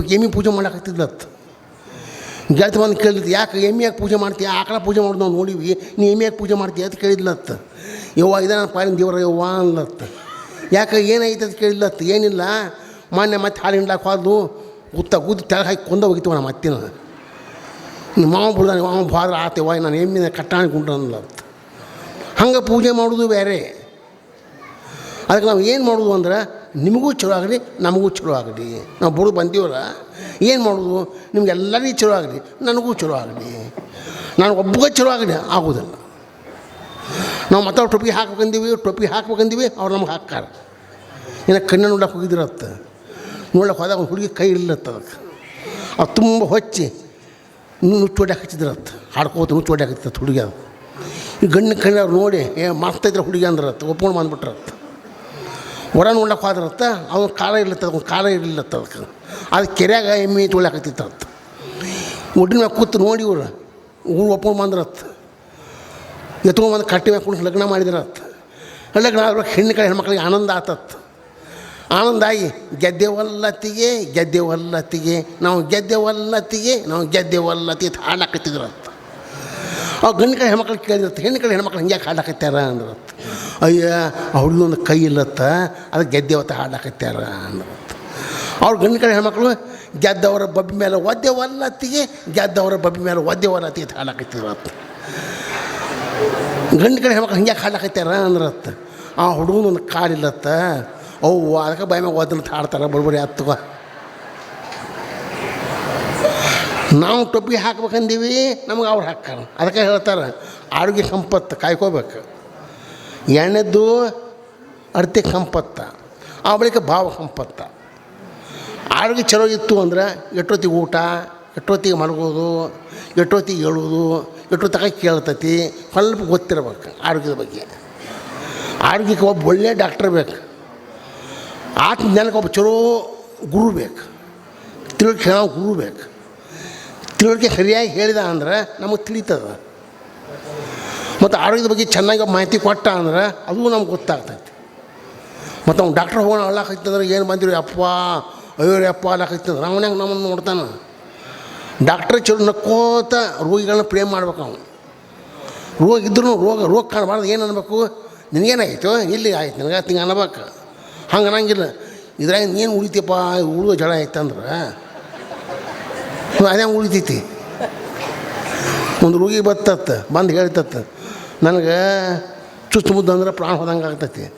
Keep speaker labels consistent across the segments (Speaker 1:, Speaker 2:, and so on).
Speaker 1: ಒಬ್ಬ ಎಮ್ಮೆ ಪೂಜೆ ಮಾಡೋಕ್ಕಾಗ್ತಿದ್ಲತ್ತು ಗೆಳತಿ ಬಂದು ಕೇಳಿದ್ ಯಾಕೆ ಎಮ್ಮೆ ಯಾಕೆ ಪೂಜೆ ಮಾಡ್ತೀಯ? ಆಕಳ ಪೂಜೆ ಮಾಡೋದು ನಾವು ನೋಡಿವಿ. ನೀ ಎಮ್ಮೆ ಯಾಕೆ ಪೂಜೆ ಮಾಡ್ತೀಯ? ಅಂತ ಕೇಳಿದ್ಲತ್ತ ಯವ್ವ, ಇದೆ ಪಾಲಿನ ದೇವರ ಯವ್ವ ಅನ್ಲತ್ತ ಯಾಕೆ ಏನಾಯ್ತು? ಅಂತ ಕೇಳಿದ್ಲತ್ತ ಏನಿಲ್ಲ, ಮೊನ್ನೆ ಮತ್ತೆ ಹಾಲು ಹಿಂಡ್ಲಾಕ ಹೋದ್ಲು. ಗುತ್ತ ಗುದ್ದಿ ತೆಳಗೆ ಹಾಕಿ ಕೊಂದ ಹೋಗಿತ್ತು ನಮ್ಮ ಅತ್ತಿನ. ನಿಮ್ಮ ಮಾವ ಬಿಡ್ದಾನೆ, ಮಾವ ಬಾದ್ರೆ ಆತೇವ ನಾನು ಎಮ್ಮಿನ ಕಟ್ಟಾಣಿ ಗುಂಡ್ರ ಅನ್ಲತ್ತ ಹಂಗೆ ಪೂಜೆ ಮಾಡೋದು ಬೇರೆ. ಅದಕ್ಕೆ ನಾವು ಏನು ಮಾಡೋದು ಅಂದ್ರೆ ನಿಮಗೂ ಚಲೋ ಆಗಲಿ, ನಮಗೂ ಚಲೋ ಆಗಲಿ. ನಾವು ಬುಡು ಬಂದೀವಲ್ಲ ಏನು ಮಾಡೋದು? ನಿಮ್ಗೆಲ್ಲರಿಗೂ ಚಲೋ ಆಗಲಿ, ನನಗೂ ಚಲೋ ಆಗಲಿ. ನಾನು ಒಬ್ಬಗೂ ಚಲೋ ಆಗಲಿ, ಆಗೋದಿಲ್ಲ. ನಾವು ಮತ್ತೆ ಟೊಪ್ಪಿ ಹಾಕ್ಬೇಕಂದೀವಿ ಟೊಪ್ಪಿ ಹಾಕ್ಬೇಕಂದೀವಿ, ಅವ್ರು ನಮ್ಗೆ ಹಾಕ್ತಾರೆ. ಇನ್ನು ಕಣ್ಣು ನೋಡಕ್ಕೆ ಹೋಗಿದ್ರತ್ತ. ನೋಡಕ್ಕೆ ಹೋದಾಗ ಒಂದು ಹುಡುಗಿ ಕೈ ಇಲ್ಲತ್ತ ಅದಕ್ಕೆ. ಅದು ತುಂಬ ಹೊಚ್ಚಿ ನುಚ್ಚೋಡ್ಯಾಕ ಹಚ್ಚಿದ್ರತ್ತ. ಹಾಡ್ಕೋತ ನುಚ್ಚೋಡ್ಯಾಕ ಹುಡುಗಿ ಅದು. ಈ ಗಣ್ಣ ಕಣ್ಣವ್ರು ನೋಡಿ, ಏ ಮಾಡ್ತಾಯಿದ್ರೆ ಹುಡುಗಿ ಅಂದ್ರತ್ತ, ಒಪ್ಕೊಂಡು ಬಂದ್ಬಿಟ್ರತ್ತ. ಹೊರ ಉಣ್ಣಕ್ಕೆ ಹೋದ್ರತ್ತ, ಅವ್ನು ಕಾಲ ಇರ್ಲತ್ತದ, ಅವ್ನ ಕಾಲ ಇರಲಿಲ್ಲತ್ತ ಅದಕ್ಕೆ. ಅದು ಕೆರೆಯಾಗ ಎಮ್ಮೆ ತೊಳ್ಯಾಕತ್ತಿತ್ತತ್ತ ಒಡ್ಡಿನ ಮ್ಯಾಗ ಕೂತು ನೋಡಿ ಇವ್ರು ಊರು ಒಪ್ಕೊಂಡು ಬಂದ್ರತ್ತ. ಎತ್ಕೊಂಡ್ಬಂದು ಕಟ್ಟಿ ಕುಣಿಸಿ ಲಗ್ನ ಮಾಡಿದ್ರತ್ತ. ಲಗ್ನ ಆದ್ರೆ ಹೆಣ್ಣು ಕಡೆ ಹೆಣ್ಮಕ್ಳಿಗೆ ಆನಂದ ಆತತ್ ಆನಂದ ಆಗಿ, ಗೆದ್ದೆವಲ್ಲತ್ತಿಗೆ ಗೆದ್ದೆವಲ್ಲತ್ತಿಗೆ, ನಾವು ಗೆದ್ದೆವಲ್ಲತ್ತಿಗೆ ನಾವು ಗೆದ್ದೆವಲ್ಲತ್ತಿಗೆ ಅಂತ ಹಾಡಾಕತ್ತಿದ್ರತ್ತ ಆ ಗಂಡು ಕಡೆ ಹೆಣ್ಮಕ್ಳು ಕೇಳಿರತ್ತೆ. ಹೆಣ್ಣು ಕಡೆ ಹೆಣ್ಮಕ್ಳು ಹಿಂಗೆ ಹಾಡಾಕತ್ಯಾರ ಅಂದ್ರತ್ತ. ಅಯ್ಯ ಒಂದು ಕೈ ಇಲ್ಲತ್ತ ಅದು ಗೆದ್ದೆವತ್ತ ಹಾಡಾಕತ್ಯಾರ ಅಂದ್ರತ್ತ. ಅವ್ರ ಗಂಡು ಕಡೆ ಹೆಣ್ಮಕ್ಳು ಗೆದ್ದವರ ಬಬ್ಬಿ ಮೇಲೆ ಒದ್ದೆವಲ್ಲತ್ತಿಗೆ, ಗೆದ್ದವರ ಬಬ್ಬಿ ಮೇಲೆ ಒದ್ದೆವಲ್ಲತ್ತಿ ಅಂತ ಹಾಡಾಕತ್ತಿದ್ರತ್ತ ಗಂಡು ಕಡೆ ಹೆಣ್ಮಕ್ಳು ಹಿಂಗೆ ಹಾಡಾಕತ್ಯಾರ ಅಂದ್ರತ್ತ. ಆ ಹುಡುಗನ ಒಂದು ಕಾಲಿಲ್ಲತ್ತ ಅವ್ವ, ಅದಕ್ಕೆ ಬಾಯಿ ಮ್ಯಾಗ ಒದ್ದನ ಹಾಡ್ತಾರೆ ಬಡ್ಬಡಿ ಹತ್ತುವ ನಾವು ಟೊಪ್ಪಿಗೆ ಹಾಕ್ಬೇಕಂದೀವಿ, ನಮ್ಗೆ ಅವ್ರು ಹಾಕ್ಕಾರ ಅದಕ್ಕೆ ಹೇಳ್ತಾರೆ, ಆರೋಗ್ಯ ಸಂಪತ್ತು ಕಾಯ್ಕೋಬೇಕು. ಎಣ್ಣೆದ್ದು ಅರ್ಥಿಕ ಸಂಪತ್ತು, ಆ ಬಳಿಕ ಭಾವ ಸಂಪತ್ತು. ಆರೋಗ್ಯ ಚಲೋ ಇತ್ತು ಅಂದ್ರೆ ಎಷ್ಟೊತ್ತಿಗೆ ಊಟ, ಎಷ್ಟೊತ್ತಿಗೆ ಮಲಗೋದು, ಎಷ್ಟೊತ್ತಿಗೆ ಹೇಳೋದು ಎಷ್ಟೋ ತಕ ಕೇಳ್ತೈತಿ, ಸ್ವಲ್ಪ ಗೊತ್ತಿರ್ಬೇಕು ಆರೋಗ್ಯದ ಬಗ್ಗೆ. ಆರೋಗ್ಯಕ್ಕೆ ಒಬ್ಬ ಒಳ್ಳೆಯ ಡಾಕ್ಟರ್ ಬೇಕು. ಆತ್ಮ ಜ್ಞಾನಕ್ಕೆ ಒಬ್ಬ ಚಲೋ ಗುರು ಬೇಕು. ತಿಳ್ಕೊಳ್ಳೋ ಗುರು ಬೇಕು. ತಿಳುವಳಿಕೆ ಸರಿಯಾಗಿ ಹೇಳಿದ ಅಂದ್ರೆ ನಮಗೆ ತಿಳಿತದ. ಮತ್ತು ಆರೋಗ್ಯದ ಬಗ್ಗೆ ಚೆನ್ನಾಗಿ ಮಾಹಿತಿ ಕೊಟ್ಟ ಅಂದ್ರೆ ಅದು ನಮ್ಗೆ ಗೊತ್ತಾಗ್ತೈತಿ. ಮತ್ತು ಅವ್ನು ಡಾಕ್ಟ್ರ್ ಹೋಗೋಣ ಅಳ್ಳಾಕೈತಂದ್ರೆ ಏನು ಬಂದಿರಿ ಅಪ್ಪ ಅಯ್ಯೋ ರೀ ಅಪ್ಪ ಅಳ್ಳಾಕೈತಂದ್ರೆ ಅವನ್ಯಾಗ ನಮ್ಮನ್ನು ನೋಡ್ತಾನೆ. ಡಾಕ್ಟ್ರ್ ಚಲೋ ನಕ್ಕೋತ ರೋಗಿಗಳನ್ನ ಪ್ರೇಮ್ ಮಾಡ್ಬೇಕು ಅವನು. ರೋಗ ಇದ್ರೂ ರೋಗ ರೋಗ ಕಾಣಬಾರ್ದು, ಏನು ಅನ್ಬೇಕು? ನಿನಗೇನಾಯಿತು ಇಲ್ಲಿ ಆಯ್ತು? ನನಗೆ ತಿಂಗೆ ಅನ್ಬೇಕು. ಹಂಗೆ ಅನ್ನಂಗಿಲ್ಲ. ಇದ್ರಾಗ ಏನು ಉಳಿತೀಯಪ್ಪ ಉಳಿದೋ ಜಡ ಆಯ್ತಂದ್ರೆ ಅದೇ ಉಳಿತೈತಿ. ಒಂದು ರೋಗಿ ಬತ್ತತ್ತ, ಬಂದು ಹೇಳ್ತತ್ತ, ನನಗೆ ಚುಚ್ಚು ಮುದ್ದು ಅಂದ್ರೆ ಪ್ರಾಣ ಹೋದಂಗೆ ಆಗ್ತೈತಿ.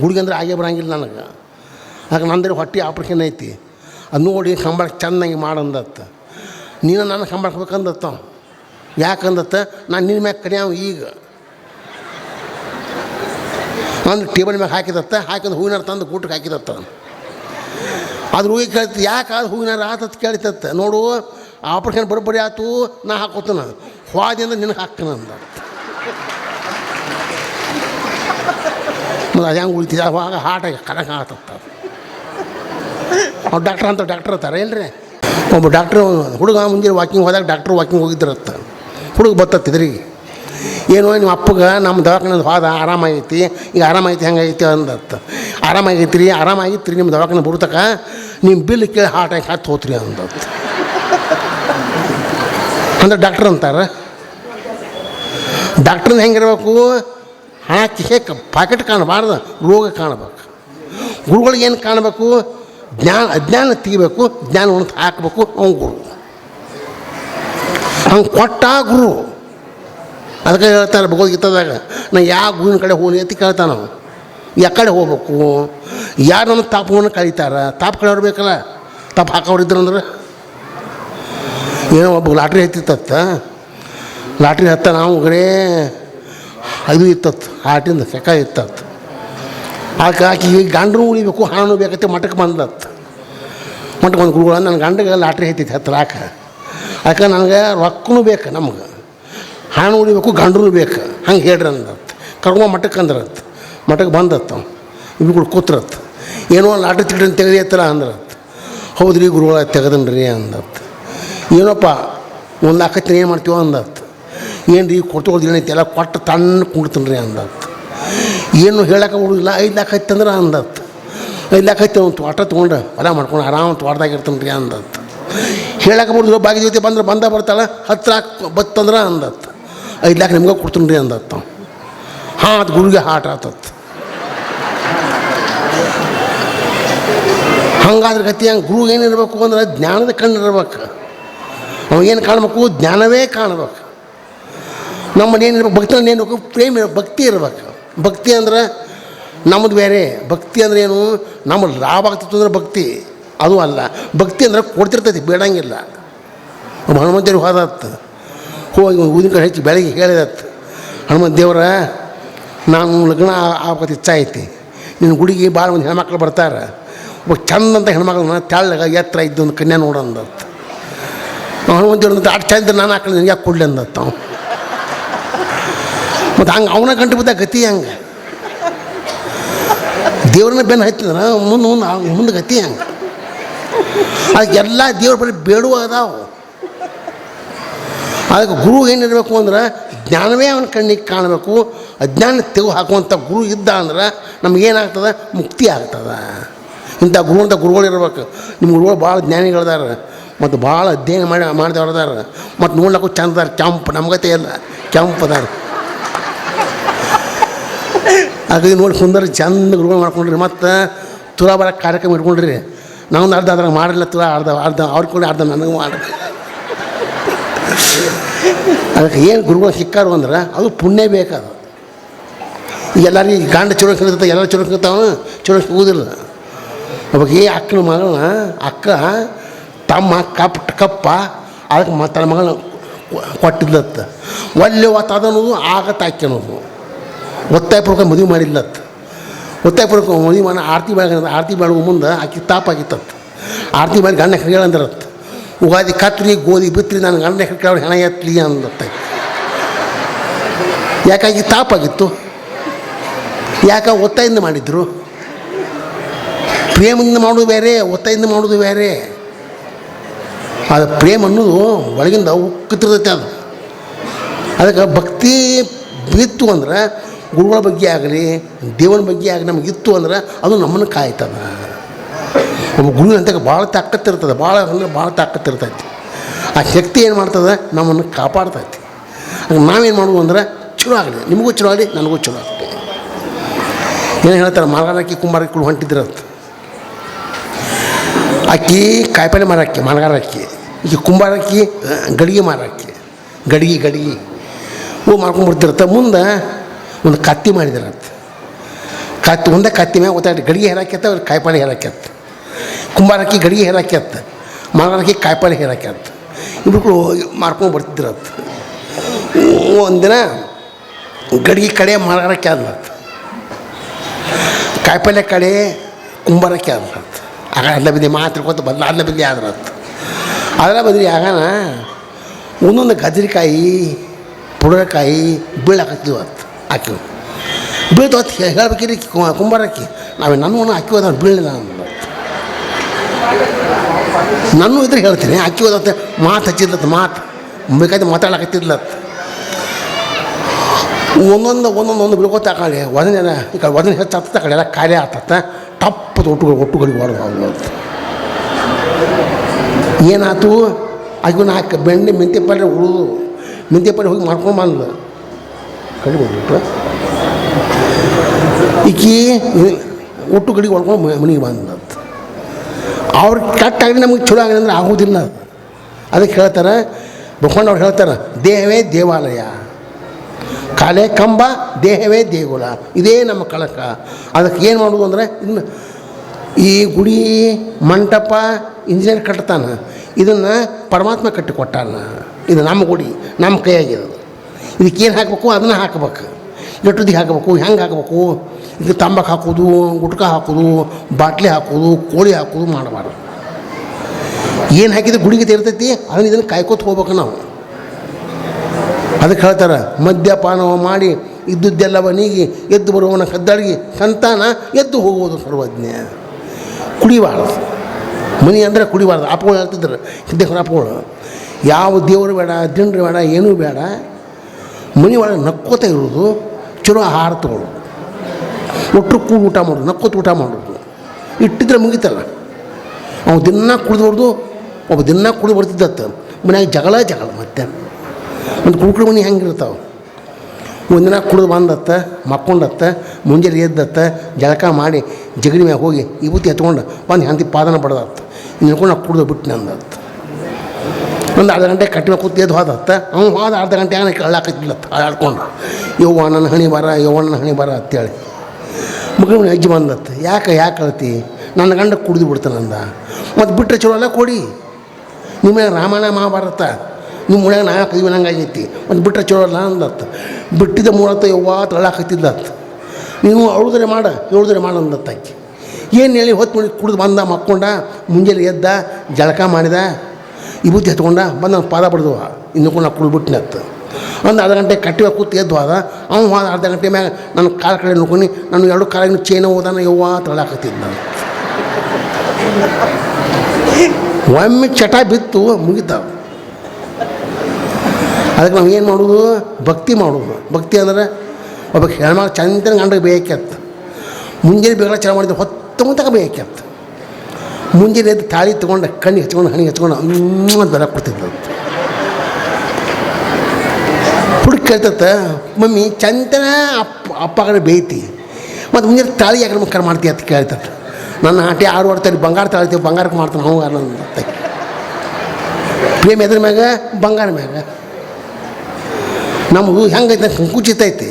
Speaker 1: ಗುಳಿಗೆ ಅಂದ್ರೆ ಆಗೇ ಬರಂಗಿಲ್ಲ ನನಗೆ. ಆಗ ನಂದ್ರೆ ಹೊಟ್ಟೆ ಆಪ್ರೇಷನ್ ಐತಿ. ಅದು ನೋಡಿ ಕಂಬಳಕ್ಕೆ ಚೆನ್ನಾಗಿ ಮಾಡಂದತ್ತ. ನೀನು ನನ್ನ ಕಂಬಳಕ್ಬೇಕಂದತ್ತ ಯಾಕಂದತ್ತ? ನಾನು ನಿನ್ನ ಮ್ಯಾಗ ಕಡಿಯಾವ ಈಗ. ಅಂದ್ರೆ ಟೇಬಲ್ ಮ್ಯಾಗ ಹಾಕಿದತ್ತ, ಹಾಕಿದ ಹೂವಿನ ತಂದು ಕೂಟಕ್ಕೆ ಹಾಕಿದತ್ತ ಅದು ಹೋಗಿ ಕೇಳ್ತಿ ಯಾಕೆ ಅದು ಹೂವಿನ ಆತತ್ ಕೇಳ್ತತ್ತೆ ನೋಡು, ಆಪ್ರೇಷನ್ ಬರೋಬ್ಬರಿ ಆಯ್ತು, ನಾ ಹಾಕೋತನ ಹ್ವಾದಿಂದ ಅಂದ್ರೆ ನಿನಗೆ ಹಾಕ್ತಾನ ಅಂದ. ಅದು ಹೆಂಗೆ ಉಳಿತಿದ್ದ ಅವಾಗ ಆಗಿ ಕರಕ ಆತತ್ತ ಅವ್ರು ಡಾಕ್ಟ್ರ್ ಅಂತ ಡಾಕ್ಟ್ರ್ ಅಂತಾರೆ ಏನ್ರಿ ಒಬ್ಬ ಡಾಕ್ಟ್ರ್ ಹುಡುಗ ಮುಂದೆ ವಾಕಿಂಗ್ ಹೋದಾಗ ಡಾಕ್ಟ್ರ್ ವಾಕಿಂಗ್ ಹೋಗಿದ್ರತ್ತ ಹುಡುಗ ಬತ್ತತ್ತಿದ್ರಿಗೆ ಏನೋ ನಿಮ್ಮ ಅಪ್ಪಗೆ ನಮ್ಮ ದವಾಖಾನೆ ಹೋದ, ಆರಾಮಾಗೈತಿ, ಈಗ ಆರಾಮಾಗೈತಿ ಹೆಂಗೈತಿ ಅಂದತ್ತ. ಆರಾಮಾಗೈತಿ ರೀ ಆರಾಮಾಗಿತ್ತು ರೀ ನಿಮ್ಮ ದವಾಖಾನೆ ಬರ್ತಕ ನಿಮ್ಮ ಬಿಲ್ ಕೇಳಿ ಹಾರ್ಟ್ ಅಟ್ಯಾಕ್ ಹತ್ತು ಹೋತ್ರಿ ಅಂದತ್ತು. ಅಂದ್ರೆ ಡಾಕ್ಟ್ರ್ ಅಂತಾರೆ. ಡಾಕ್ಟ್ರನ್ನ ಹೆಂಗಿರ್ಬೇಕು? ಹಣ ಕಿಸೆಕ್ ಪಾಕೆಟ್ ಕಾಣಬಾರ್ದು, ರೋಗ ಕಾಣಬೇಕು. ಗುರುಗಳಿಗೆ ಏನು ಕಾಣಬೇಕು? ಜ್ಞಾನ, ಅಜ್ಞಾನ ತೆಗಿಬೇಕು, ಜ್ಞಾನವನ್ನು ಹಾಕಬೇಕು ಅವ್ನು ಗುರು. ಹಂಗೆ ಕೊಟ್ಟ ಗುರು. ಅದಕ್ಕೆ ಹೇಳ್ತಾರೆ ಭಗವದ್ಗೀತಾದಾಗ, ನಾ ಯಾವ ಗುರುವಿನ ಕಡೆ ಹೋಗಿ ಅಂತ ಕೇಳ್ತಾನೆ ನಾವು ಯಾಕಡೆ ಹೋಗ್ಬೇಕು? ಯಾರು ನಮ್ಮ ತಾಪವನ್ನು ಕಳೀತಾರೆ? ತಾಪ ಕಳೆಯವ್ರು ಬೇಕಲ್ಲ ತಾಪ ಹಾಕೋರು ಇದ್ರಂದ್ರೆ ಏನೋ ಒಬ್ಬ ಲಾಟ್ರಿ ಹತ್ತಿತ್ತತ್ತ. ಲಾಟ್ರಿ ಹತ್ತ ನಾವು ಗರೇ ಅದು ಇತ್ತತ್ತು ಆಟಿಂದ ಸೆಕ ಇತ್ತತ್ತು ಆಕೆ ಆಕೆ ಈಗ ಗಂಡನೂ ಉಳಿಬೇಕು ಹಣನೂ ಬೇಕತ್ತೆ ಮಠಕ್ಕೆ ಬಂದತ್ತು ಮಠಕ್ಕೆ ಬಂದು ಗುರುಗಳು ನನ್ನ ಗಂಡಗೆ ಲಾಟ್ರಿ ಹತ್ತಿತ್ತು ಹತ್ತಿರ ಆಕೆ. ಯಾಕೆ ನನಗೆ ರೊಕ್ಕನೂ ಬೇಕು ನಮ್ಗೆ. ಹಣ ಉಳಿಬೇಕು, ಗಂಡರು ಬೇಕು. ಹಂಗೆ ಹೇಳ್ರಿ ಅಂದತ್ತು ಕರ್ಕೊಂಬ ಮಠಕ್ಕೆ ಅಂದ್ರತ್ ಮಠಕ್ಕೆ ಬಂದತ್ತ ಕೂಡ ಕೂತ್ರತ್ತು ಏನೋ ಲಾಟ್ರಿ ತಿಕ್ಕಿನ ತೆಗೆದಿತ್ತಲ್ಲ ಅಂದ್ರತ್ತು ಹೌದ್ರಿ ಗುರುಗಳ, ತೆಗೆದನ್ರಿ ಅಂದತ್ತು ಏನಪ್ಪ, ಒಂದು ನಾಲ್ಕತ್ತು ಏನು ಮಾಡ್ತೀವೋ ಅಂದತ್ತು ಏನು ರೀ ಕೊಟ್ಟು ಏನೈತಿ ಎಲ್ಲ ಕೊಟ್ಟು ತಣ್ಣ ಕುಡ್ತೀನಿ ರೀ ಅಂದತ್ತು ಏನು ಹೇಳಕ್ಕೆ ಉಳಿದಿಲ್ಲ ಐದು ಲಾಖ ಐತಂದ್ರೆ ಅಂದತ್ ಐದು ಲಾಖ ಐತೆ ಒಂದು ತೋಟ ತೊಗೊಂಡು ಹೊಲ ಮಾಡ್ಕೊಂಡು ಆರಾಮ ತೋಟದಾಗ ಇರ್ತಾನೆ ರೀ ಅಂದತ್ತು ಹೇಳಕ್ಕೆ ಬರೋದು ಬಾಗಿ ಜೊತೆ ಬಂದ್ರೆ ಬಂದ ಬರ್ತಾಳೆ ಹತ್ತಿರ ಬತ್ತಂದ್ರೆ ಅಂದತ್ತು ಐದು ನಿಮ್ಗೆ ಕೊಡ್ತೀನಿ ರೀ ಅಂದತ್ತ ಹಾಂ, ಅದು ಗುರುಗೆ ಹಾಟ್ ಆತತ್. ಹಂಗಾದ್ರೆ ಗತಿ ಹಂಗೆ ಗುರು ಏನಿರಬೇಕು ಅಂದ್ರೆ ಜ್ಞಾನದ ಕಣ್ಣು ಇರ್ಬೇಕು. ಅವ ಏನು ಕಾಣಬೇಕು? ಜ್ಞಾನವೇ ಕಾಣಬೇಕು. ನಮ್ಮಲ್ಲಿ ಏನಿರ್ಬೇಕು ಭಕ್ತಿ ಅಂದ್ರೆ ಏನು ಪ್ರೇಮ ಭಕ್ತಿ ಇರ್ಬೇಕು. ಭಕ್ತಿ ಅಂದ್ರೆ ನಮ್ಮದು ಬೇರೆ. ಭಕ್ತಿ ಅಂದ್ರೆ ಏನು? ನಮ್ಮಲ್ಲಿ ಲಾಭ ಆಗ್ತಿತ್ತು ಅಂದ್ರೆ ಭಕ್ತಿ. ಅದು ಅಲ್ಲ. ಭಕ್ತಿ ಅಂದ್ರೆ ಕೊಡ್ತಿರ್ತೈತಿ, ಬೇಡಂಗಿಲ್ಲ. ಹನುಮಂತರಿಗೆ ಹೋದತ್ತ ಹೋಗಿ ಊದಿನ ಕಡೆ ಹಚ್ಚಿ ಬೆಳಗ್ಗೆ ಹೇಳಿದತ್ತು ಹನುಮಂತ ದೇವರ, ನಾನು ಲಗ್ನ ಇಚ್ಛಾ ಐತಿ. ನಿನ್ನ ಗುಡಿಗೆ ಭಾಳ ಒಂದು ಹೆಣ್ಮಕ್ಳು ಬರ್ತಾರೆ. ಒಬ್ಬ ಚಂದಂತ ಹೆಣ್ಮಕ್ಳನ್ನ ತೆಳ್ಳಗ ಎತ್ತರ ಇದ್ದು ಒಂದು ಕನ್ಯಾ ನೋಡಂದತ್ತು ಹನುಮಂತ ದೇವ್ರ ಅಷ್ಟು ಚಂದ ನಾನು ಹಾಕಲಿ ನಿನಗೆ ಯಾಕೆ ಕೊಡ್ಲಿ ಅಂದತ್ತ ಮತ್ತು ಹಂಗೆ ಅವನ ಗಂಟು ಬಿದ್ದ ಗತಿ ಹಂಗೆ? ದೇವ್ರನ್ನ ಬೆನ್ನು ಹಚ್ಚಿದ್ರೆ ಮುಂದೆ ಮುಂದೆ ಮುಂದೆ ಗತಿ ಹಂಗೆ? ಅದಕ್ಕೆಲ್ಲ ದೇವ್ರ ಬರೀ ಬೇಡುವ ಅದಾವು. ಅದಕ್ಕೆ ಗುರು ಏನಿರಬೇಕು ಅಂದ್ರೆ, ಜ್ಞಾನವೇ ಅವನ ಕಣ್ಣಿಗೆ ಕಾಣಬೇಕು, ಅಜ್ಞಾನ ತೆಗೆದು ಹಾಕುವಂಥ ಗುರು ಇದ್ದ ಅಂದ್ರೆ ನಮಗೇನಾಗ್ತದೆ ಮುಕ್ತಿ ಆಗ್ತದೆ. ಇಂಥ ಗುರು ಅಂತ ಗುರುಗಳು ಇರಬೇಕು. ನಿಮ್ಮ ಗುರುಗಳು ಭಾಳ ಜ್ಞಾನಿಗಳದಾರ, ಮತ್ತು ಭಾಳ ಅಧ್ಯಯನ ಮಾಡಿ, ಮಾಡಿದವರದಾರ. ಮತ್ತು ನೋಡ್ಲಿಕ್ಕೂ ಚಂದದಾರ. ಕೆಂಪು ನಮ್ಗತೆ ಇಲ್ಲ. ಕೆಂಪು ಅದಾರ. ಹಾಗಾಗಿ ನೋಡಿ ಸುಂದರ ಚಂದ ಗುರುಗಳು ಮಾಡ್ಕೊಂಡ್ರಿ. ಮತ್ತು ತುಲಾಬಾರ ಕಾರ್ಯಕ್ರಮ ಇಟ್ಕೊಂಡ್ರಿ. ನಾವೊಂದು ಅರ್ಧ ಅದ್ರಾಗ ಮಾಡಿಲ್ಲ ತುರಾ ಅರ್ಧ ಅರ್ಧ, ಅವ್ರ ಕೂಡ ಅರ್ಧ ನನಗೆ ಮಾಡಿ ಅದಕ್ಕೆ ಏನು ಗುರುಗಳು ಸಿಕ್ಕಾರು ಅಂದ್ರೆ ಅದು ಪುಣ್ಯ ಬೇಕದು. ಎಲ್ಲರಿಗೆ ಗಂಡ ಚಲೋ ಸಿಗುತ್ತೆ ಎಲ್ಲ ಚಲೋ ಕಲಿತಾವ ಚಲೋ ಸಿಗುವುದಿಲ್ಲ ಅವಾಗ ಏ ಅಕ್ಕನ ಮಗಳ ಅಕ್ಕ ತಮ್ಮ ಕಪ್ ಕಪ್ಪ, ಅದಕ್ಕೆ ಮ ತನ್ನ ಮಗಳ ಕೊಟ್ಟಿದ್ಲತ್ತ. ಒಳ್ಳೆ ಒತ್ತ ಆಗ ತಾಕ್ಯನೋದು ಒತ್ತಾಯಪೂರ್ವಕ ಮದುವೆ ಮಾಡಿಲ್ಲತ್ತ ಒತ್ತಾಯಪೂರ್ವಕ ಮದುವೆ ಮಾಡಿ ಆರತಿ ಬೆಳಗ್ಗೆ ಆರತಿ ಬೆಳಗು ಮುಂದೆ ಆಕೆ ತಾಪಾಗಿತ್ತತ್ತ ಆರತಿ ಮಾಡಿ ಗಂಡ ಹೇಳಂದ್ರತ್ತ ಉಗಾದಿ ಕತ್ರಿ ಗೋಧಿ ಬಿತ್ರಿ ನನಗೆ ಅಣ್ಣ ಹೆಣ್ಕೇಳಿ ಹೆಣ ಎತ್ತಲಿ ಯಾಕಾಗಿ ತಾಪಾಗಿತ್ತು ಯಾಕ ಒತ್ತಾಯಿಂದ ಮಾಡಿದ್ರು? ಪ್ರೇಮದಿಂದ ಮಾಡೋದು ಬೇರೆ, ಒತ್ತಾಯಿಂದ ಮಾಡೋದು ಬೇರೆ. ಅದು ಪ್ರೇಮ ಅನ್ನೋದು ಒಳಗಿಂದ ಉಕ್ಕತಿರ್ತೈತೆ ಅದು. ಅದಕ್ಕೆ ಭಕ್ತಿ ಬಿತ್ತು ಅಂದ್ರೆ ಗುರುಗಳ ಬಗ್ಗೆ ಆಗಲಿ, ದೇವನ ಬಗ್ಗೆ ಆಗಲಿ ನಮಗಿತ್ತು ಅಂದ್ರೆ ಅದು ನಮ್ಮನ್ನು ಕಾಯ್ತದ. ಒಬ್ಬ ಗುರು ಅಂತ ಭಾಳ ತಾಕತ್ತಿರ್ತದೆ ಭಾಳ ಅಂದ್ರೆ ಭಾಳ ತಾಕತ್ತಿರ್ತೈತಿ ಆ ಶಕ್ತಿ ಏನು ಮಾಡ್ತದೆ? ನಮ್ಮನ್ನು ಕಾಪಾಡ್ತೈತಿ. ನಾವೇನು ಮಾಡ್ಬೋದು ಅಂದ್ರೆ ಚಲೋ ಆಗಲಿ, ನಿಮಗೂ ಚಲೋ ಆಗಲಿ, ನನಗೂ ಚಲೋ ಆಗಲಿ. ಏನು ಹೇಳ್ತಾರೆ ಮಾರ್ಗಾರಕ್ಕಿ ಕುಂಬಾರಕ್ಕಿ ಹೊಂಟಿದ್ರಂತ ಅಕ್ಕಿ ಕಾಯಿಪಲ್ಲೆ ಮಾರಕ್ಕಿ ಮಾರ್ಗಾರಕ್ಕಿ ಈಗ ಕುಂಬಾರಕ್ಕಿ ಗಡಿಗೆ ಮಾರಕ್ಕಿ ಗಡಿಗೆ ಗಡಿಗೆ. ಹೂ ಮಾಡ್ಕೊಂಡ್ಬಿಡ್ತಿರತ್ತ ಮುಂದೆ ಒಂದು ಕತ್ತಿ ಮಾಡಿದ್ರಂತ. ಕತ್ತಿ, ಒಂದೇ ಕತ್ತಿ ಮ್ಯಾಗ ಒತ್ತಾಡಿ, ಗಡಿಗೆ ಹೇರಾಕ್ಯತ್ತ ಅವ್ರು ಕಾಯಿಪಲ್ಲೆ ಕುಂಬಾರಕ್ಕಿ ಗಡಿಗೆ ಹೇರಾಕ್ಯತ್ತ ಮಾರ್ಗಾರಕ್ಕಿ ಕಾಯಿಪಲ್ಲೆ ಹೇರಾಕ್ಯತ್ತ ಇಬ್ಬರು ಮಾರ್ಕೊಂಡು ಬರ್ತಿದ್ರತ್ತ ಒಂದಿನ ಗಡಿಗೆ ಕಡೆ ಮಾರಾರಕ್ಕೆ ಆದ್ಲತ್ತ ಕಾಯಿಪಲ್ಲೆ ಕಡೆ ಕುಂಬಾರಕ್ಕೆ ಆದ್ಲತ್ತ ಆಗ ಅಲ್ಲ ಬಿದ್ದೆ ಮಾತಿರ್ಕೊತ ಬಂದ ಅಲ್ಲ ಬಿದ್ದೆ ಆದ್ರತ್ತ ಅದರ ಬದ್ರಿ ಆಗಾನ ಒಂದೊಂದು ಗಜರಿಕಾಯಿ ಪುಡಕಾಯಿ ಬೀಳಾಕತ್ತಿದ್ವು ಅತ್ತ ಹಾಕಿವು ಬೀಳ್ತು ಅತ್ ಹೇಳ್ಬೇಕಿರಿ ಕುಂಬಾರಕ್ಕಿ ನಾವೇ ನನ್ನ ಹಾಕಿ ಹೋದ ಬೀಳಲಿಲ್ಲ ಅಂದ್ಲು ನಾನು ಇದ್ರೆ ಹೇಳ್ತೀನಿ. ಅಕ್ಕಿ ಹೋದಂತೆ ಮಾತು ಹಚ್ಚಿದ್ಲ ಮಾತು. ಬೇಕಾದ್ರೆ ಮಾತಾಡಕತ್ತಿದ್ಲತ್ತ ಒಂದೊಂದು ಒಂದೊಂದು ಒಂದು ಬಿಡ್ಕೋತ ತಗೊಳ್ಳಿ ವದನ ಈ ಕಡೆ ವದನ ಹೆಚ್ಚಾಗ್ತದೆ, ಆ ಕಡೆ ಎಲ್ಲ ಖಾಲಿ ಆಗ್ತತ್ತೆ ಟಪ್ಪದ ಒಟ್ಟು ಒಟ್ಟುಗಳಿಗೆ ಹೊಡೆದು ಏನಾಯ್ತು? ಆಕೆ ನಾಲ್ಕು ಬೆಣ್ಣೆ ಮೆಂತೆ ಪಲ್ಯ ಉಳಿದು ಮೆಂತ್ಯ ಪಲ್ಯ ಹೋಗಿ ಮಾಡ್ಕೊಂಡು ಬಂದ್ಲು. ಕಡಿ ಈಕಿ ಒಟ್ಟು ಗಡಿಗೆ ಹೊಡ್ಕೊಂಡು ಮನೆಗೆ ಬಂದದ್ದು ಅವ್ರಿಗೆ ಕಟ್ಟಾಗಲಿ ನಮಗೆ ಚಲೋ ಆಗಲಿ ಅಂದ್ರೆ ಆಗೋದಿಲ್ಲ. ಅದು ಅದಕ್ಕೆ ಹೇಳ್ತಾರೆ ಬಕೊಂಡವ್ರು ಹೇಳ್ತಾರೆ, ದೇಹವೇ ದೇವಾಲಯ. ಕಾಲೇ ಕಂಬ, ದೇಹವೇ ದೇಗುಲ. ಇದೇ ನಮ್ಮ ಕಳಕ. ಅದಕ್ಕೆ ಏನು ಮಾಡೋದು ಅಂದರೆ ಇನ್ನು ಈ ಗುಡಿ, ಮಂಟಪ, ಇಂಜಿನಿಯರ್ ಕಟ್ತಾನ. ಇದನ್ನು ಪರಮಾತ್ಮ ಕಟ್ಟಿಕೊಟ್ಟಾನ. ಇದು ನಮ್ಮ ಗುಡಿ, ನಮ್ಮ ಕೈಯಾಗಿರೋದು. ಇದಕ್ಕೇನು ಹಾಕಬೇಕು? ಅದನ್ನು ಹಾಕಬೇಕು. ಗಟ್ಟುದಿ ಹಾಕಬೇಕು, ಹೆಂಗೆ ಹಾಕಬೇಕು? ಇದು ತಂಬಾಕು ಹಾಕೋದು, ಗುಟ್ಕ ಹಾಕೋದು, ಬಾಟ್ಲಿ ಹಾಕೋದು, ಕೋಳಿ ಹಾಕೋದು ಮಾಡಬಾರ್ದು. ಏನು ಹಾಕಿದ್ರೆ ಗುಡಿಗೆ ತೀರ್ತೈತಿ? ಅದನ್ನು ಇದನ್ನು ಕಾಯ್ಕೋತ ಹೋಗ್ಬೇಕು ನಾವು. ಅದಕ್ಕೆ ಹೇಳ್ತಾರೆ ಮದ್ಯಪಾನವ ಮಾಡಿ ಇದ್ದುದ್ದೆಲ್ಲವ ನೀಗಿ ಎದ್ದು ಬರುವವನ ಕದ್ದಾಡಿಗೆ ಸಂತಾನ ಎದ್ದು ಹೋಗುವುದು ಸರ್ವಜ್ಞ. ಕುಡಿಬಾರ್ದು. ಮನಿ ಅಂದರೆ ಕುಡಿಬಾರ್ದು. ಅಪ್ಪಗಳು ಹೇಳ್ತಿದ್ರು, ಸಿದ್ದೇಶ್ವರ ಅಪ್ಪಗಳು, ಯಾವ ದೇವರು ಬೇಡ, ದಿಂಡ್ರು ಬೇಡ, ಏನೂ ಬೇಡ. ಮನಿ ಒಳಗೆ ನಕ್ಕೋತ ಇರೋದು ಚಲೋ ಆಹಾರ ತೊಗೊಳು ಒಟ್ಟರು ಊಟ ಮಾಡೋದು, ನಕ್ಕೋತ ಊಟ ಮಾಡೋದು. ಇಟ್ಟಿದ್ರೆ ಮುಗಿತಲ್ಲ. ಅವ ದಿನ ಕುಡಿದು ಹೊಡೆದು ಒಬ್ಬ ದಿನ ಕುಡಿದು ಬರ್ತಿದ್ದತ್ತ. ಮನ್ಯಾಗ ಜಗಳ ಜಗಳ ಮತ್ತೆ ಒಂದು ಕುಡ್ಕುಡು ಮನೆ ಹೆಂಗಿರ್ತಾವೆ? ಒಂದಿನ ಕುಡಿದು ಬಂದತ್ತ, ಮಕ್ಕೊಂಡತ್ತ, ಮುಂಜಾನೆ ಎದ್ದತ್ತ, ಜಳಕ ಮಾಡಿ ಜಗಡಿ ಮ್ಯಾಗ ಹೋಗಿ ವಿಭೂತಿ ಎತ್ಕೊಂಡು, ಬಂದು ಹಂತಿ ಪಾದನ ಬಡ್ದತ್ತ ಇನ್ನು ಕುಡಿದು ಬಿಟ್ಟು ಅಂದತ್ತ ಒಂದು ಅರ್ಧ ಗಂಟೆ ಕಟ್ಟಿನ ಕೂತಿದ್ದು ಹೋದತ್ತ ಅವ್ನು ಹೋದ ಅರ್ಧ ಗಂಟೆ ಆಗ ಕಳ್ಳಾಕತ್ತಿಲ್ಲತ್ತ ಆಡ್ಕೊಂಡು ಯವ್ವ, ನನ್ನ ಹಣಿ ಬರ, ಯವ್ವ, ನನ್ನ ಹಣಿ ಬರ ಅಂತೇಳಿ. ಮಗನ ಅಜ್ಜಿ ಬಂದತ್ತ ಯಾಕೆ ಯಾಕೆ ಅಳ್ತಿ? ನನ್ನ ಗಂಡ ಕುಡಿದು ಬಿಡ್ತಾನೆ ಅಂದ. ಮತ್ತು ಬಿಟ್ಟರೆ ಚಲೋ, ಅಲ್ಲ ಕೊಡಿ. ನಿಮ್ಮ ರಾಮಾಯಣ ಮಹಾಭಾರತ ನಿಮ್ಮ ಮನ್ಯಾಗ ನಾ ಕೈವನಂಗೆ ಆಗೈತಿ. ಮತ್ತು ಬಿಟ್ಟರೆ ಚಲೋ ಅಲ್ಲ ಅಂದತ್ತ ಬಿಟ್ಟಿದ್ದ ಮೂಲತ್ತ ಯವ್ವ ತಳ್ಳಾಕತ್ತಿದ್ದತ್ತ ನೀವು ಅಳುದ್ರೆ ಮಾಡ, ಹೇಳಿದ್ರೆ ಮಾಡ ಅಂದತ್ತಾಕಿ ಏನು ಹೇಳಿ ಹೊತ್ತು ಮಾಡಿ ಕುಡಿದು ಬಂದ ಮಕ್ಕೊಂಡ, ಮುಂಜಾನೆ ಎದ್ದ, ಜಳಕ ಮಾಡಿದ ವಿಭೂತಿ ಹತ್ಕೊಂಡ ಬಂದು ನನ್ನ ಪಾದ ಬಡ್ದು ಇನ್ನೂ ನಾ ನೆತ್ತ ಒಂದು ಅರ್ಧ ಗಂಟೆ ಕಟ್ಟಿ ಕೂತು ಎದ್ದು ಹೋದ. ಅವ್ನು ಹೋದ ಅರ್ಧ ಗಂಟೆ ಮ್ಯಾಗ ನನ್ನ ಕಾಲ ಕಡೆ ನೋಡ್ಕೊಂಡು ನಾನು ಎರಡು ಕಾಲಿನ ಚೇನ ಹೋದಾನ ಯವ್ವ ತಳಾಕತ್ತಿದ್ದ ನಾನು. ಒಮ್ಮೆ ಚಟ ಬಿತ್ತು ಮುಗಿತಾವ ಅದಕ್ಕೆ ನಾವು ಏನು ಮಾಡೋದು? ಭಕ್ತಿ ಮಾಡೋದು. ಭಕ್ತಿ ಅಂದ್ರೆ ಒಬ್ಬ ಹೆಣ್ಮಗ ಚಂದನ ಗಂಡ ಬೇಯಕ್ಯತ್ತ ಮುಂಜಾನೆ ಬೇಗ ಚೆನ್ನಾಗಿ ಮಾಡಿದ್ದೆ ಹೊತ್ತು ಮುಂದಾಗ ಬೇಯಕ್ಯತ್ತ ಮುಂಜಾನೆ ಎದ್ದು ತಾಳಿ ತೊಗೊಂಡು ಕಣ್ಣಿಗೆ ಹಚ್ಕೊಂಡು ಹಣ್ಣಿಗೆ ಹಚ್ಕೊಂಡು ಅಂತ ಬರ ಕೊಡ್ತಿದ್ಲು ಹುಡುಕ್ ಕೇಳ್ತತ್ತ ಮಮ್ಮಿ, ಚಂದನ ಅಪ್ಪ ಅಪ್ಪ ಕಡೆ ಬೇಯ್ತಿ. ಮತ್ತು ಮುಂಜಾನೆ ತಾಳಿ ಯಾಕೆ ನಮಸ್ಕಾರ ಮಾಡ್ತೀಯ ಅಂತ ಕೇಳ್ತತ್ತ ನನ್ನ ಆಟೆ ಆರು ಆಡ್ತಾರೆ ಬಂಗಾರ ತಾಳ್ತೀವಿ ಬಂಗಾರಕ್ಕೆ ಮಾಡ್ತಾನೆ, ಹ್ಞೂ ಅನ್ನೋದು ಪ್ರೇಮ ಎದ್ರ ಮ್ಯಾಗ? ಬಂಗಾರ ಮ್ಯಾಗ. ನಮಗೂ ಹೆಂಗೈತೆ ಕುಚಿತೈತಿ ಐತಿ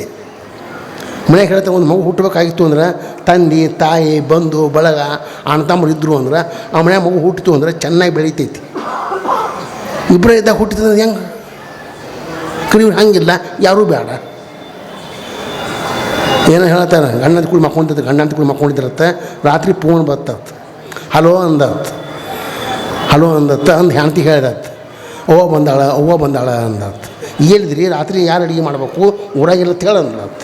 Speaker 1: ಮನೆಗೆ ಹೇಳ್ತಾ ಒಂದು ಮಗು ಹುಟ್ಟಬೇಕಾಗಿತ್ತು ಅಂದ್ರೆ ತಂದೆ, ತಾಯಿ, ಬಂಧು, ಬಳಗ, ಅಣ್ಣ ಇದ್ದರು ಅಂದ್ರೆ ಆ ಮನೆ ಮಗು ಹುಟ್ಟಿತು ಅಂದ್ರೆ ಚೆನ್ನಾಗಿ ಬೆಳಿತೈತಿ. ಇಬ್ಬರೇ ಇದ್ದಾಗ ಹುಟ್ಟಿತಂದ್ರೆ ಹೆಂಗೆ? ಕರಿವ್ರು ಹಂಗಿಲ್ಲ, ಯಾರೂ ಬೇಡ. ಏನೋ ಹೇಳ್ತಾರೆ ಗಂಡನ ಕುಳಿ ಮಕ್ಕೊಂಡಿದ್ದೆ ಗಂಡನ ಕುಳಿ ಮಕ್ಕೊಂಡಿದ್ದಿರತ್ತೆ. ರಾತ್ರಿ ಫೋನ್ ಬತ್ತತ್ ಹಲೋ ಅಂದತ್ ಹಲೋ ಅಂದತ್ತ ಅಂದು ಹೆಂಡ್ತಿ ಹೇಳ್ದತ್ ಅವ್ವ ಬಂದಾಳ ಅವ್ವ ಬಂದಾಳ ಅಂದತ್ ಹೇಳಿದ್ರಿ ರಾತ್ರಿ ಯಾರು ಅಡುಗೆ ಮಾಡಬೇಕು? ಊರಾಗಿಲ್ಲ ಅಂತ ಹೇಳಿ ಅಂದತ್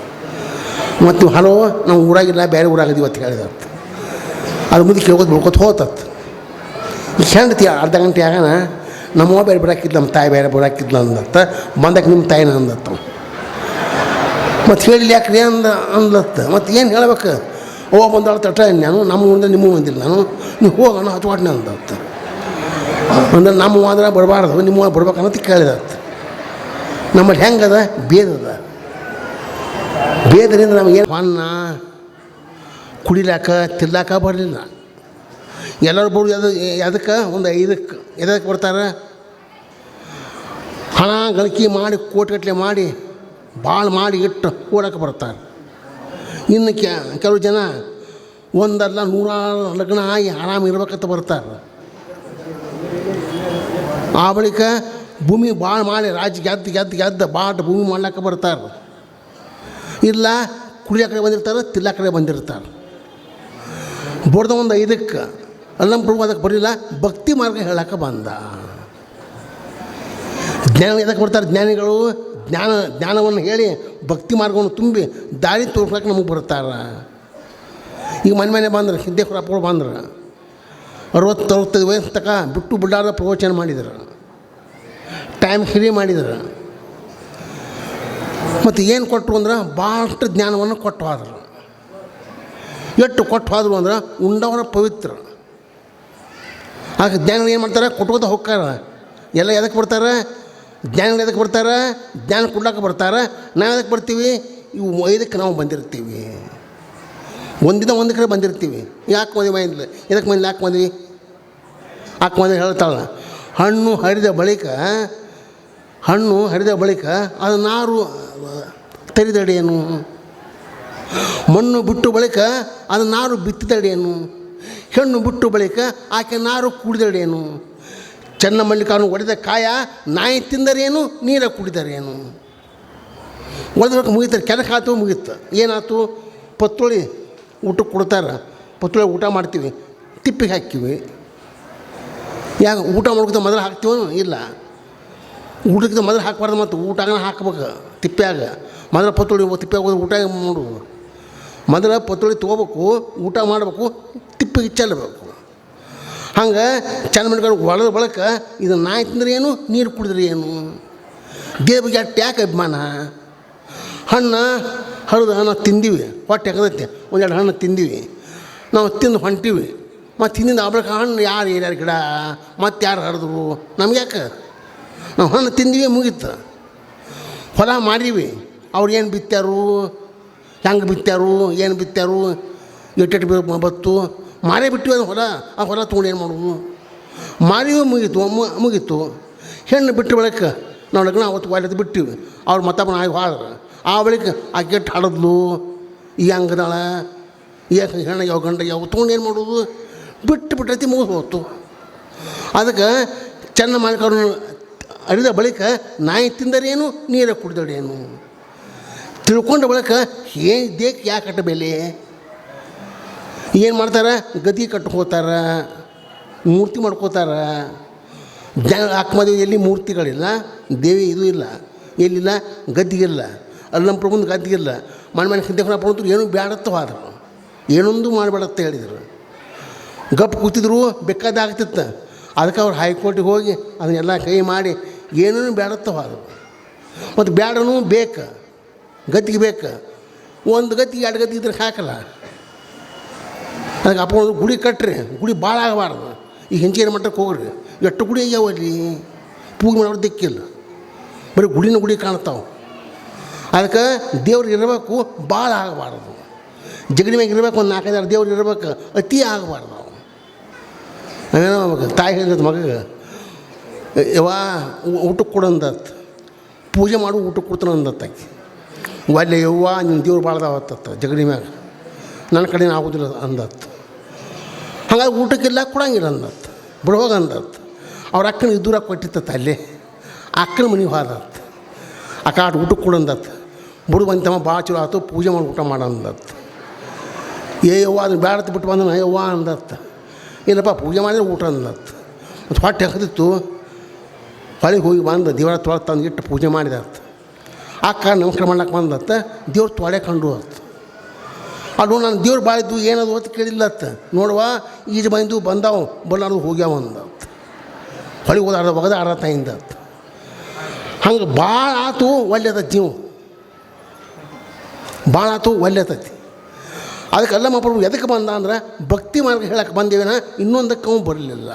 Speaker 1: ಮತ್ತು ಹಲೋ ನಾವು ಊರಾಗಿಲ್ಲ ಬೇರೆ ಊರಾಗಿದ್ದೀವಿ ಅಂತ ಹೇಳಿದತ್ ಅದು ಮುಂದೆ ಹೋಗೋದು ಬಿಳ್ಕೊತ ಹೋತತ್. ಈ ಹೆಂಡತಿ ಅರ್ಧ ಗಂಟೆ ಆಗೋಣ ನಮ್ಮ ಬೇರೆ ಬಿಡಾಕಿದ್ಲು ನಮ್ಮ ತಾಯಿ ಬೇರೆ ಬಿಡಾಕಿದ್ಲು ಅಂದತ್ತ. ಬಂದಕ್ಕೆ ನಿಮ್ಮ ತಾಯಿನ ಅಂದತ್ತ ಮತ್ತು ಹೇಳಿಲ್ಲ, ಯಾಕ್ರಿ ಅಂದ, ಅಂದತ್ತ. ಮತ್ತು ಏನು ಹೇಳ್ಬೇಕು? ಓ ಬಂದಾಳ ತಟ್ಟ ನಾನು ನಮ್ಮ ಮುಂದೆ ನಿಮ್ಮ ಬಂದಿಲ್ಲ, ನಾನು ನೀವು ಹೋಗೋಣ ಹಚ್ಕೊಟ್ನೆ ಅಂದತ್ತ. ಅಂದ್ರೆ ನಮ್ಮ ಆದ್ರೆ ಬರಬಾರ್ದು, ನಿಮ್ಮ ಬರ್ಬೇಕನ್ನೋದು ಕೇಳಿದತ್ತ. ನಮ್ಮಲ್ಲಿ ಹೆಂಗದ? ಬೇದದ ಬೇದರಿಂದ ನಮಗೇನು ಅನ್ನ ಕುಡಿಲಾಕ ತಿರ್ಲಾಕ ಬರಲಿಲ್ಲ ಎಲ್ಲರೂ ಬರೋದು ಅದು ಅದಕ್ಕೆ ಒಂದು ಐದಕ್ಕೆ ಎದಕ್ಕೆ ಬರ್ತಾರೆ ಹಣ ಗಳಿಕೆ ಮಾಡಿ ಕೋಟಿಗಟ್ಟಲೆ ಮಾಡಿ ಭಾಳ ಮಾಡಿ ಇಟ್ಟು ಓಡಕ್ಕೆ ಬರ್ತಾರೆ ಇನ್ನು ಕೆಲವು ಜನ ಒಂದಲ್ಲ ನೂರಾರು ಲಗ್ನ ಆಗಿ ಆರಾಮ ಇರ್ಬೇಕಂತ ಬರ್ತಾರೆ ಆ ಬಳಿಕ ಭೂಮಿ ಭಾಳ ಮಾಡಿ ರಾಜ್ಯ ಗೆದ್ದು ಗೆದ್ದು ಗೆದ್ದು ಬಾಟ್ ಭೂಮಿ ಮಾಡ್ಲಿಕ್ಕೆ ಬರ್ತಾರೆ ಇಲ್ಲ ಕುಡಿಯೋ ಕಡೆ ಬಂದಿರ್ತಾರೆ ತಿಲ್ಲ ಕಡೆ ಬಂದಿರ್ತಾರೆ. ಬಡ್ದ ಒಂದು ಐದಕ್ಕೆ, ಅಲ್ಲಂ ಪ್ರಭು ಅದಕ್ಕೆ ಬರಲಿಲ್ಲ, ಭಕ್ತಿ ಮಾರ್ಗ ಹೇಳಕ್ಕೆ ಬಂದ. ಜ್ಞಾನ ಎದಕ್ಕೆ ಬರ್ತಾರೆ ಜ್ಞಾನಿಗಳು? ಜ್ಞಾನ, ಜ್ಞಾನವನ್ನು ಹೇಳಿ ಭಕ್ತಿ ಮಾರ್ಗವನ್ನು ತುಂಬಿ ದಾರಿ ತೋರ್ಸಕ್ಕೆ ನಮಗೆ ಬರ್ತಾರೆ. ಈಗ ಮನೆ ಮನೆ ಬಂದ್ರೆ ಹಿಂದೆ ಸಿದ್ದೇಶ್ವರಪ್ಪಗಳು ಬಂದ್ರೆ, ಅರವತ್ತು, ಅರವತ್ತೈದು ವಯಸ್ಸು ತಕ ಬಿಟ್ಟು ಬಿಡಾರ ಪ್ರವಚನ ಮಾಡಿದ್ರು. ಟೈಮ್ ಫ್ರೀ ಮಾಡಿದ್ರು. ಮತ್ತು ಏನು ಕೊಟ್ಟರು ಅಂದ್ರೆ ಭಾಳಷ್ಟು ಜ್ಞಾನವನ್ನು ಕೊಟ್ಟು ಹೋದ್ರು. ಎಷ್ಟು ಕೊಟ್ಟು ಹೋದ್ರು ಅಂದ್ರೆ ಉಂಡವರ ಪವಿತ್ರ. ಆಗ ಜ್ಞಾನ ಏನು ಮಾಡ್ತಾರೆ? ಕೊಟ್ಕೋತ ಹೋಗ್ತಾರ. ಎಲ್ಲ ಎದಕ್ಕೆ ಬರ್ತಾರೆ? ಜ್ಞಾನ ಎದಕ್ಕೆ ಬರ್ತಾರೆ? ಜ್ಞಾನ ಕೊಡ್ಲಾಕ ಬರ್ತಾರೆ. ನಾವು ಎದಕ್ಕೆ ಬರ್ತೀವಿ? ಇವು ಐದಕ್ಕೆ ನಾವು ಬಂದಿರ್ತೀವಿ. ಒಂದಿನ ಒಂದು ಕಡೆ ಬಂದಿರ್ತೀವಿ. ಯಾಕೆ ಮದುವೆ ಮೈಂದ್ರೆ ಎದಕ್ಕೆ ಮಂದಿ ಯಾಕೆ ಮದ್ವಿ? ಯಾಕೆ ಮದುವೆ ಹೇಳ್ತಾಳೆ? ಹಣ್ಣು ಹರಿದ ಬಳಿಕ ಹಣ್ಣು ಹರಿದ ಬಳಿಕ ಅದು ನಾರು ತರಿದಡೇನು ಮಣ್ಣು ಬಿಟ್ಟು ಬಳಿಕ ಅದು ನಾರು ಬಿತ್ತಿದಡೇನು ಹೆಣ್ಣು ಬಿಟ್ಟು ಬಳಿಕ ಆಕೆ ನಾರು ಕುಡಿದಡೇನು ಚೆನ್ನ ಮಲ್ಲಿಕಾನು ಒಡೆದ ಕಾಯ ನಾಯಿ ತಿಂದರೇನು, ನೀರ ಕುಡಿದರೇನು? ಒಡೆದ್ಬೇಕು ಮುಗಿತಾರೆ ಕೆನಕ್ಕೆ ಆತು, ಮುಗೀತು. ಏನಾಯ್ತು ಪತ್ತೊಳಿ ಊಟಕ್ಕೆ ಕೊಡ್ತಾರೆ. ಪತ್ತೊಳಿ ಊಟ ಮಾಡ್ತೀವಿ, ತಿಪ್ಪಿಗೆ ಹಾಕ್ತೀವಿ. ಯಾಕೆ ಊಟ ಮಾಡ್ಕೊತ ಮೊದಲು ಹಾಕ್ತೀವೋ ಇಲ್ಲ. ಊಟಕ್ಕೆ ಮೊದಲು ಹಾಕಬಾರ್ದು ಮತ್ತು ಊಟನ ಹಾಕ್ಬೇಕು. ತಿಪ್ಪ್ಯಾಗ. ಮೊದಲು ಪತ್ತೊಳಿ ತಿಪ್ಪ್ಯಾಗ ಹೋದ್ರೆ ಊಟ ಮಾಡು ಮೊದಲು ಪತ್ತೊಳಿ ತೊಗೋಬೇಕು, ಊಟ ಮಾಡಬೇಕು, ತಿಪ್ಪಿಗೆ ಚೆಲ್ಲಬೇಕು ಹಂಗೆ ಚೆನ್ನ ಮಾಡ್ಕೊಂಡು ಒಳದ ಬಳಕ ಇದು ನಾಯಿ ತಿಂದ್ರೆ ಏನು, ನೀರು ಕುಡಿದ್ರೆ ಏನು? ದೇವಿಗೆ ಅಟ್ಟು ಯಾಕೆ ಅಭಿಮಾನ? ಹಣ್ಣು, ಹರಿದು ಹಣ್ಣು ತಿಂದೀವಿ. ಹೊಟ್ಟೆ ಒಂದು ಒಂದೆರಡು ಹಣ್ಣು ತಿಂದೀವಿ. ನಾವು ತಿಂದು ಹೊಂಟೀವಿ. ಮತ್ತು ತಿಂದಿಂದ ಆಬಳಕ ಹಣ್ಣು ಯಾರು ಏರ್ಯಾರ ಗಿಡ? ಮತ್ತು ಯಾರು ಹರಿದ್ರು? ನಮ್ಗೆ ಯಾಕೆ ನಾವು ಹಣ್ಣು ತಿಂದೀವಿ, ಮುಗೀತು. ಹೊಲ ಮಾಡೀವಿ ಅವ್ರು ಏನು ಬಿತ್ತಾರು ಹೆಂಗೆ ಬಿತ್ತಾರು ಏನು ಬಿತ್ತಾರು ಎಟ್ಟೆಟ್ಟು ಬಿ- ಬತ್ತು? ಮಾರೇ ಬಿಟ್ಟಿವಿ ಅದು ಹೊಲ. ಆ ಹೊಲ ತೊಗೊಂಡು ಏನು ಮಾಡೋದು? ಮಾರಿಯೂ ಮುಗೀತು ಮುಗೀತು. ಹೆಣ್ಣು ಬಿಟ್ಟ ಬಳಿಕ ನಾವು ಲಗ್ನ ಅವತ್ತು ಒಳ್ಳೆದು ಬಿಟ್ಟಿವಿ. ಅವ್ರು ಮತ್ತಪ್ಪ ಆಗಿ ಹಾಡ್ರು ಆ ಬಳಿಕ ಆ ಕೆಟ್ಟು ಹಾಡದ್ಲು. ಈ ಹಂಗದಾಳ ಈ ಹೆಣ್ಣು ಯಾವ ಗಂಡ, ಯಾವ ತೊಗೊಂಡು ಏನು ಮಾಡೋದು? ಬಿಟ್ಟು ಬಿಟ್ಟೈತಿ ಮುಗಿದು ಹೋತು. ಅದಕ್ಕೆ ಚೆನ್ನ ಮಾಡ್ಕೊಂಡು ಅರಿದ ಬಳಿಕ ನಾಯಿ ತಿಂದರೇನು, ನೀರ ಕುಡಿದಡೇನು ತಿಳ್ಕೊಂಡ ಬಳಿಕ ಏನು ದೇಕ್ ಯಾಕೆ ಕಟ್ಟ ಬೆಲೆ ಏನು ಮಾಡ್ತಾರೆ? ಗದಿ ಕಟ್ಕೋತಾರ ಮೂರ್ತಿ ಮಾಡ್ಕೋತಾರ. ಜನ ಎಲ್ಲಿ ಮೂರ್ತಿಗಳಿಲ್ಲ, ದೇವಿ ಇದು ಇಲ್ಲ, ಎಲ್ಲಿಲ್ಲ? ಗದ್ದಿಗಿಲ್ಲ ಅಲ್ಲಿ ನಮ್ಮ ಪ್ರಭುಂದು ಗದ್ದಿಗಿಲ್ಲ ಮನೆ ಮನೆ ಸಿದ್ದೇಶ್ವರ ಪ್ರಭುಂತರು ಏನೂ ಬೇಡತ್ತೋ ಆದರು. ಏನೊಂದು ಮಾಡಬೇಡತ್ತ ಹೇಳಿದರು. ಗಪ್ ಕೂತಿದ್ರು, ಬೇಕಾದಾಗ್ತಿತ್ತು. ಅದಕ್ಕೆ ಅವ್ರು ಹೈಕೋರ್ಟಿಗೆ ಹೋಗಿ ಅದನ್ನೆಲ್ಲ ಕೈ ಮಾಡಿ ಏನೂ ಬೇಡತ್ತವ ಅದು. ಮತ್ತು ಬೇಡನೂ ಬೇಕು ಗತ್ತಿಗೆ ಬೇಕು. ಒಂದು ಗತಿ, ಎರಡು ಗತಿ ಇದ್ರೆ ಹಾಕಲ್ಲ ಅದಕ್ಕೆ ಅಪ್ಪ ಗುಡಿ ಕಟ್ಟ್ರಿ ಗುಡಿ ಭಾಳ ಆಗಬಾರ್ದು. ಈಗ ಹೆಂಚಿನ ಮಟ್ಟಕ್ಕೆ ಹೋಗ್ರಿ. ಎಷ್ಟು ಗುಡಿ ಆಗ್ಯಾವ ಅಲ್ಲಿ? ಪೂಜೆ ಮಾಡೋರು ದಿಕ್ಕಿಲ್ಲ. ಬರೀ ಗುಡಿನ ಗುಡಿ ಕಾಣ್ತಾವೆ. ಅದಕ್ಕೆ ದೇವ್ರು ಇರಬೇಕು, ಭಾಳ ಆಗಬಾರ್ದು. ಜಗಡಿ ಮ್ಯಾಗ ಇರ್ಬೇಕು, ಒಂದು ನಾಲ್ಕೈದಾರು ದೇವ್ರು ಇರಬೇಕು, ಅತಿ ಆಗಬಾರ್ದು. ನಾವು ನಾವೇನೋ ತಾಯಿ ಹೇಳಿದ ಮಗಗೆ ಯವ್ವ ಊಟಕ್ಕೆ ಕೊಡಂದತ್ ಪೂಜೆ ಮಾಡು, ಊಟಕ್ಕೆ ಕೊಡ್ತಾನೆ ಅಂದತ್ತ ಆಕಿ. ಒಲ್ಲೆ ಯವ್ವ ನಿಮ್ಮ ದೇವ್ರು ಭಾಳದಾವತ್ತ ಜಗಡಿ ಮ್ಯಾಗ. ನನ್ನ ಕಡೆ ಆಗೋದಿಲ್ಲ ಅಂದತ್ತು. ಹಾಗಾಗಿ ಊಟಕ್ಕೆಲ್ಲ ಕೊಡಂಗಿಲ್ಲ ಅಂದತ್ ಬಿಡೋಗ ಅಂದತ್ತು. ಅವ್ರ ಅಕ್ಕನ ಇದ್ದೂರ ಕೊಟ್ಟಿತ್ತ ಅಲ್ಲೇ. ಅಕ್ಕನ ಮನೆಗೆ ಹೋದತ್ ಅಕ್ಕ ಆಟ ಊಟಕ್ಕೆ ಕೊಡಂದತ್ ಬಿಡು ಬಂತಮ್ಮ, ಭಾಳ ಚಲೋ ಆಯ್ತು ಪೂಜೆ ಮಾಡಿ, ಊಟ ಮಾಡಂದತ್ ಏ ಯವ್ವ, ಅದನ್ನು ಬ್ಯಾಡತ್ ಬಿಟ್ಟು ಬಂದನ, ಯವ್ವ ಅಂದತ್ತ. ಇಲ್ಲಪ್ಪ, ಪೂಜೆ ಮಾಡಿದ್ರೆ ಊಟ ಅಂದತ್ತು. ಮತ್ತು ಹೊಟ್ಟೆ ಹಾಕದಿತ್ತು ಹೊಳಿಗೆ ಹೋಗಿ ಬಂದು ದೇವರ ತೊಳೆ ತಂದು ಇಟ್ಟು ಪೂಜೆ ಮಾಡಿದತ್ತ ಅಕ್ಕ ನಮಸ್ಕಾರ ಮಾಡ್ಲಿಕ್ಕೆ ಬಂದತ್ತ, ದೇವ್ರ ತೊಳೆ ಕಂಡು ಅತ್ತ ಅದು ನಾನು ದೇವ್ರು ಬಾಳಿದ್ದು ಏನದು ಅಂತ ಕೇಳಿಲ್ಲತ್ತ ನೋಡುವ ಈಜು ಬಂದು ಬಂದಾವ, ಬಲ್ಲಾರ್ದು ಹೋಗ್ಯಾವ ಅಂದತ್ ಹೊಳಿಗೆ ಹೋದ ಒಗದ ಅರ್ಧ ತಾಯಿಂದತ್ ಹಂಗೆ ಭಾಳ ಆತು ಒಳ್ಳೆದ ಜೀವ. ಭಾಳ ಆತು ಒಳ್ಳೆತೈತಿ ಅದಕ್ಕೆ ಅಲ್ಲಮ್ಮ ಎದಕ್ಕೆ ಬಂದ ಅಂದ್ರೆ ಭಕ್ತಿ ಮಾರ್ಗ ಹೇಳಕ್ಕೆ ಬಂದೇವೇನ, ಇನ್ನೊಂದಕ್ಕೆ ಬರಲಿಲ್ಲ.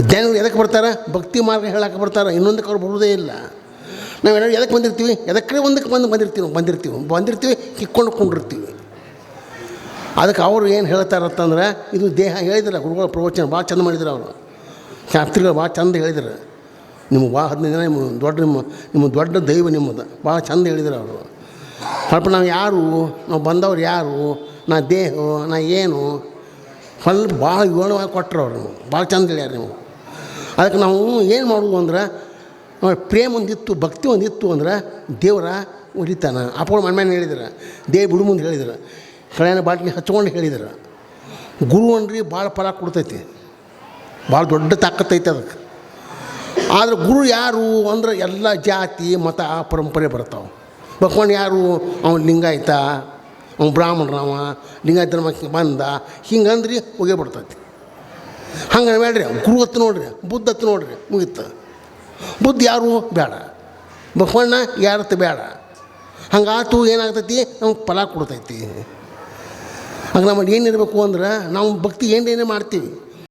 Speaker 1: ಜನರು ಎದಕ್ಕೆ ಬರ್ತಾರೆ? ಭಕ್ತಿ ಮಾರ್ಗ ಹೇಳಕ್ಕೆ ಬರ್ತಾರೆ. ಇನ್ನೊಂದಕ್ಕೆ ಅವ್ರು ಬರುವುದೇ ಇಲ್ಲ. ನಾವು ಏನಾದ್ರು ಎದಕ್ಕೆ ಬಂದಿರ್ತೀವಿ? ಎದಕ್ಕೆ ಒಂದಕ್ಕೆ ಬಂದು ಬಂದಿರ್ತೀವಿ ಬಂದಿರ್ತೀವಿ. ಬಂದಿರ್ತೀವಿ ಕಿಕ್ಕೊಂಡು ಕೊಂಡಿರ್ತೀವಿ ಅದಕ್ಕೆ ಅವರು ಏನು ಹೇಳ್ತಾರತ್ತಂದ್ರೆ ಇದು ದೇಹ ಹೇಳಿದ್ರೆ ಗುರುಗಳ ಪ್ರವಚನ, ಭಾಳ ಚಂದ ಮಾಡಿದ್ರು ಅವರು. ಶಾಸ್ತ್ರಿಗಳು ಭಾಳ ಚಂದ ಹೇಳಿದ್ರು. ನಿಮ್ಗೆ ಭಾಳ ಹದಿನೈದು ದಿನ ನಿಮ್ಮ ದೊಡ್ಡ ನಿಮ್ಮ ನಿಮ್ಮ ದೊಡ್ಡ ದೈವ ನಿಮ್ಮದು. ಭಾಳ ಚಂದ ಹೇಳಿದ್ರು ಅವರು. ಸ್ವಲ್ಪ ನಾವು ಯಾರು? ನಾವು ಬಂದವ್ರು ಯಾರು? ನಾ ದೇಹ, ನಾ ಏನು? ಸ್ವಲ್ಪ ಭಾಳ ವಿವರಣವಾಗಿ ಕೊಟ್ಟರು ಅವರು ಭಾಳ ಚಂದ ಹೇಳ್ಯಾರ ನೀವು ಅದಕ್ಕೆ ನಾವು ಏನು ಮಾಡೋದು ಅಂದ್ರೆ ಪ್ರೇಮ ಒಂದಿತ್ತು ಭಕ್ತಿ ಒಂದಿತ್ತು ಅಂದ್ರೆ ದೇವರ ಉರಿತಾನ ಅಪ್ಪಗಳು ಮನ್ಮೇಲೆ ಹೇಳಿದ್ರು, ದೇವ್ ಬಿಡು ಮುಂದೆ ಹೇಳಿದ್ರು ಕಳೆನ ಬಾಟ್ಲಿ ಹಚ್ಕೊಂಡು ಹೇಳಿದ್ರು. ಗುರು ಅನ್ರಿ ಭಾಳ ಫಲ ಕೊಡ್ತೈತಿ, ಭಾಳ ದೊಡ್ಡ ತಾಕತ್ತೈತೆ ಅದಕ್ಕೆ. ಆದ್ರೆ ಗುರು ಯಾರು ಅಂದ್ರೆ ಎಲ್ಲ ಜಾತಿ, ಮತ, ಪರಂಪರೆ ಬರ್ತಾವೆ. ಬಕ್ಕೊಂಡು ಯಾರು? ಅವ್ನು ಲಿಂಗಾಯ್ತ, ಅವ್ನು ಬ್ರಾಹ್ಮಣರವ ಲಿಂಗಾಯತ ಧರ್ಮಕ್ಕೆ ಬಂದ, ಹಿಂಗಂದ್ರಿ ಹೋಗೇ ಬಿಡ್ತೈತಿ ಹಂಗೆ ಬೇಡ್ರಿ ಗುರುವತ್ತು ನೋಡ್ರಿ ಬುದ್ಧತ್ತು ನೋಡ್ರಿ, ಮುಗೀತು. ಬುದ್ಧ ಯಾರು? ಬೇಡ. ಬಸವಣ್ಣ ಯಾರತ್ತು ಬೇಡ. ಹಂಗಾತು ಏನಾಗ್ತೈತಿ? ನಮ್ಗೆ ಫಲ ಕೊಡ್ತೈತಿ. ಹಂಗೆ ನಮ್ಮಲ್ಲಿ ಏನಿರಬೇಕು ಅಂದ್ರೆ, ನಾವು ಭಕ್ತಿ ಏನೇನೇ ಮಾಡ್ತೀವಿ?